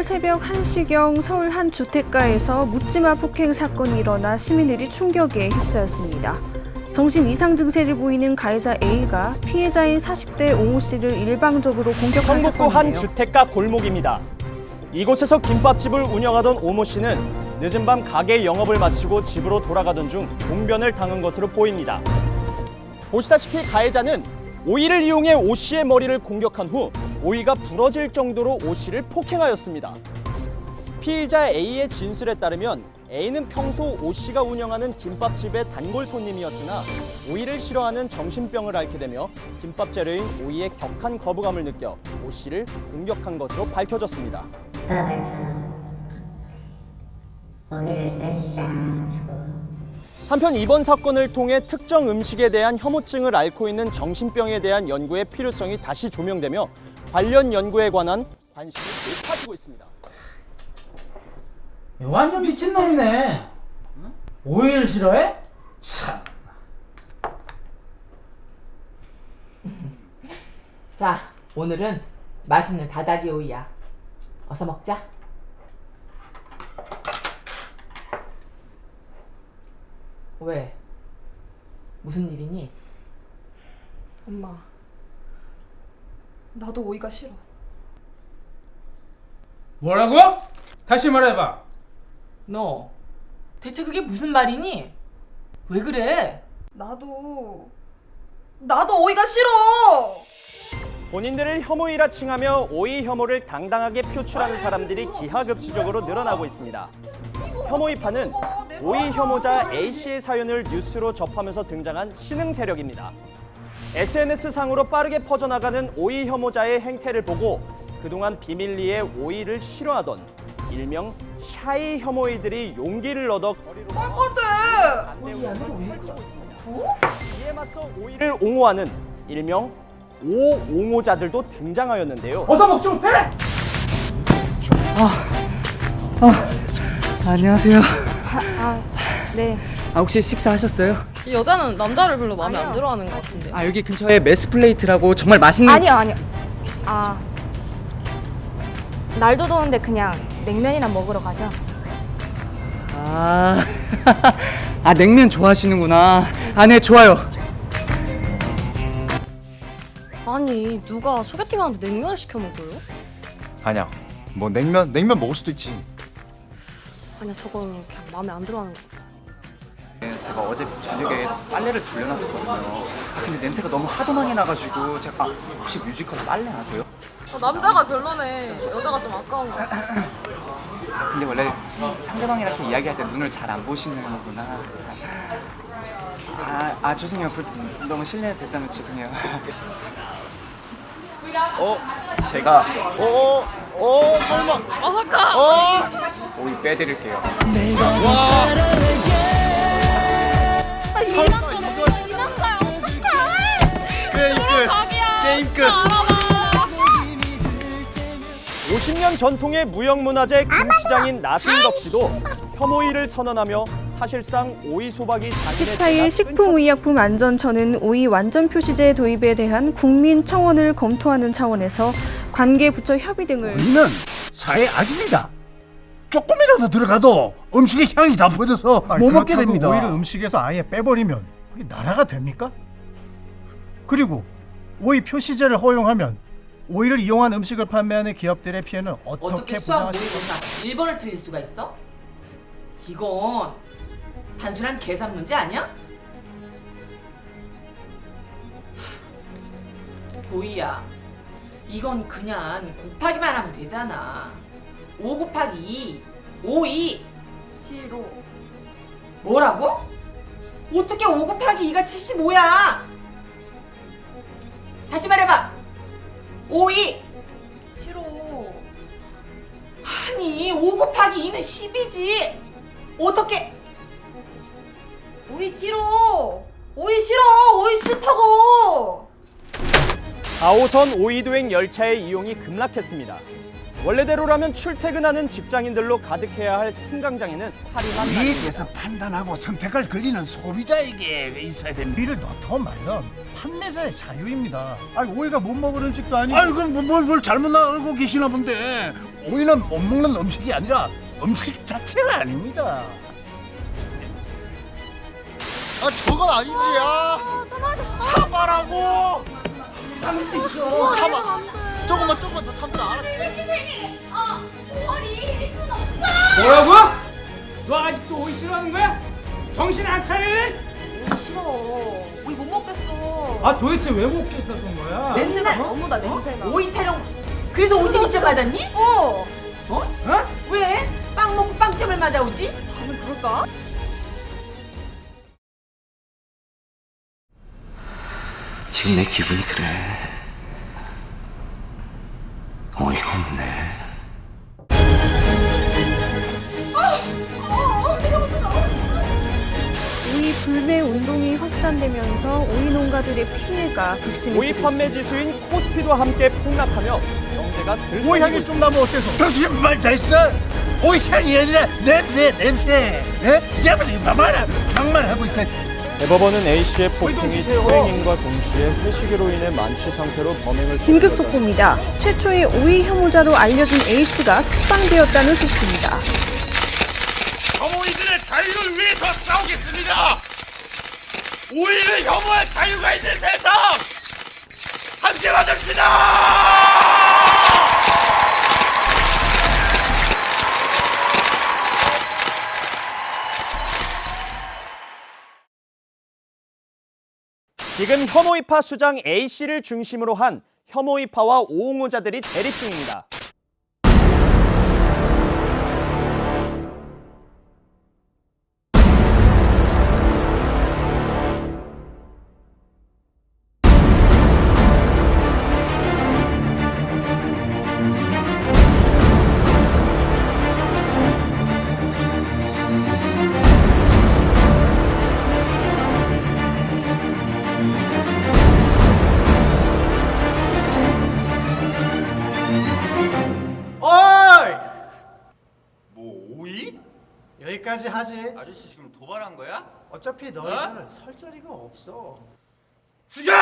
어제 새벽 1시경 서울 한 주택가에서 묻지마 폭행 사건이 일어나 시민들이 충격에 휩싸였습니다. 정신 이상 증세를 보이는 가해자 A가 피해자인 40대 옹호 씨를 일방적으로 공격한 성북구 한 사건인데요. 주택가 골목입니다. 이곳에서 김밥집을 운영하던 오모 씨는 늦은 밤 가게 영업을 마치고 집으로 돌아가던 중 봉변을 당한 것으로 보입니다. 보시다시피 가해자는 오이를 이용해 오 씨의 머리를 공격한 후 오이가 부러질 정도로 오 씨를 폭행하였습니다. 피의자 A의 진술에 따르면 A는 평소 오 씨가 운영하는 김밥집의 단골 손님이었으나 오이를 싫어하는 정신병을 앓게 되며 김밥 재료인 오이에 격한 거부감을 느껴 오 씨를 공격한 것으로 밝혀졌습니다. 오이를 내리자가지고 한편 이번 사건을 통해 특정 음식에 대한 혐오증을 앓고 있는 정신병에 대한 연구의 필요성이 다시 조명되며 관련 연구에 관한 관심이 높아지고 있습니다. 완전 미친놈이네. 오일 싫어해? 참. 자, 오늘은 맛있는 다다기 오이야. 어서 먹자. 왜? 무슨 일이니? 엄마, 나도 오이가 싫어. 뭐라고? 다시 말해봐. 너 대체 그게 무슨 말이니? 왜 그래? 나도 나도 오이가 싫어. 본인들을 혐오이라 칭하며 오이 혐오를 당당하게 표출하는 사람들이 기하급수적으로 늘어나고 있습니다. 혐오이파는 오이 혐오자 A 씨의 사연을 뉴스로 접하면서 등장한 신흥 세력입니다. SNS 상으로 빠르게 퍼져나가는 오이 혐오자의 행태를 보고 그동안 비밀리에 오이를 싫어하던 일명 샤이 혐오이들이 용기를 얻어 거리로 꼴거든. 오이야, 너왜 그래? 어? 이에 맞서 오이를 옹호하는 일명 오옹호자들도 등장하였는데요. 어서 먹지 못해? 안녕하세요. 네. 아 혹시 식사하셨어요? 이 여자는 남자를 별로 마음에 안 들어하는 것 같은데. 아 여기 근처에 메스플레이트라고 정말 맛있는 아니요 아니요 아 날도 더운데 그냥 냉면이나 먹으러 가죠 아, 아 냉면 좋아하시는구나. 아네 좋아요. 아니 누가 소개팅하는데 냉면을 시켜 먹어요? 아니야. 뭐 냉면 냉면 먹을 수도 있지. 아니야 저건 그냥 마음에 안 들어하는 것 같아. 제가 어제 저녁에 빨래를 돌려놨었거든요. 아, 근데 냄새가 너무 하도 많이 나가지고 제가 아, 혹시 뮤지컬 빨래 아세요? 어, 남자가 별로네. 여자가 좀 아까운 거. 아, 근데 원래 상대방이랑 이렇게 이야기할 때 눈을 잘 안 보시는 거구나. 아, 아 죄송해요. 불, 너무 실례됐다면 죄송해요. 어, 제가 어, 어, 설마. 어. 어, 빼드릴게요. 설마 이거. 게임 끝. 게임 끝. 50년 전통의 무형문화재 김시장인 나순덕 씨도 혐오이를 선언하며 사실상 오이 소박이 장인의 14일 식품의약품안전처는 오이 완전 표시제 도입에 대한 국민 청원을 검토하는 차원에서 관계 부처 협의 등을 우리는 사회 악입니다. 조금이라도 들어가도 음식의 향이 다 퍼져서 못 먹게 됩니다. 오이를 음식에서 아예 빼버리면 그게 나라가 됩니까? 그리고 오이 표시제를 허용하면 오이를 이용한 음식을 판매하는 기업들의 피해는 어떻게, 어떻게 수학 모의고사 1번을 틀릴 수가 있어? 이건 단순한 계산 문제 아니야? 도희야, 이건 그냥 곱하기만 하면 되잖아. 5 곱하기 2, 5, 2. 7호. 뭐라고? 어떻게 5 곱하기 2가 75야? 다시 말해봐. 5, 2. 싫어. 아니 5 곱하기 2는 10이지 어떻게 오이 싫어. 오이 싫어. 오이 싫다고. 4호선 오이도행 열차의 이용이 급락했습니다. 원래대로라면 출퇴근하는 직장인들로 가득해야 할 승강장에는 화려한 이익에서 판단하고 선택할 권리는 소비자에게 있어야 됩니다. 비를 더 말면 판매자의 자유입니다. 아니 오이가 못 먹을 음식도 아니고. 아이 그럼 뭘, 뭘 잘못 알고 계시나 본데. 오이는 못 먹는 음식이 아니라 음식 자체가 아닙니다. 아 저건 아니지. 야 참아라고. 참을 수 있어. 참아 조금만 조금만 더 참자 알았지 어, 5월 2일일 순 없어. 뭐라고? 너 아직도 오이 싫어하는 거야? 정신 안 차려? 싫어. 오이 못 먹겠어. 아 도대체 왜 먹겠다던 거야? 냄새가 어? 너무다 냄새가. 오이 타령 그래서 오십시오 받았니? 어. 어? 어? 왜? 빵 먹고 빵점을 맞아오지? 다음엔 그럴까? 지금 내 기분이 그래. 어이가 없네. 오이 불매 운동이 확산되면서 오이 농가들의 피해가 극심해지고 오이 판매 있습니다. 지수인 코스피도 함께 폭락하며 경제가 들썩이고 오이 향이 좀. 나면 어때서? 당신 말다 했어? 오이 향이 아니라 냄새 냄새. 예? 이제부터 막말 막말 하고 있어. 대법원은 A 씨의 폭행이 추행인과 동시에 회식으로 인해 만취 상태로 범행을 긴급 속보입니다. 최초의 오이 혐오자로 알려진 A 씨가 석방되었다는 소식입니다. 혐오이들의 자유를 위해서 싸우겠습니다. 오이를 혐오할 자유가 있는 세상 함께 만듭시다. 지금 혐오이파 수장 A 씨를 중심으로 한 혐오이파와 오옹호자들이 대립 중입니다. 여기까지 하지. 아저씨 지금 도발한 거야? 어차피 너희들 설 자리가 없어. 죽여!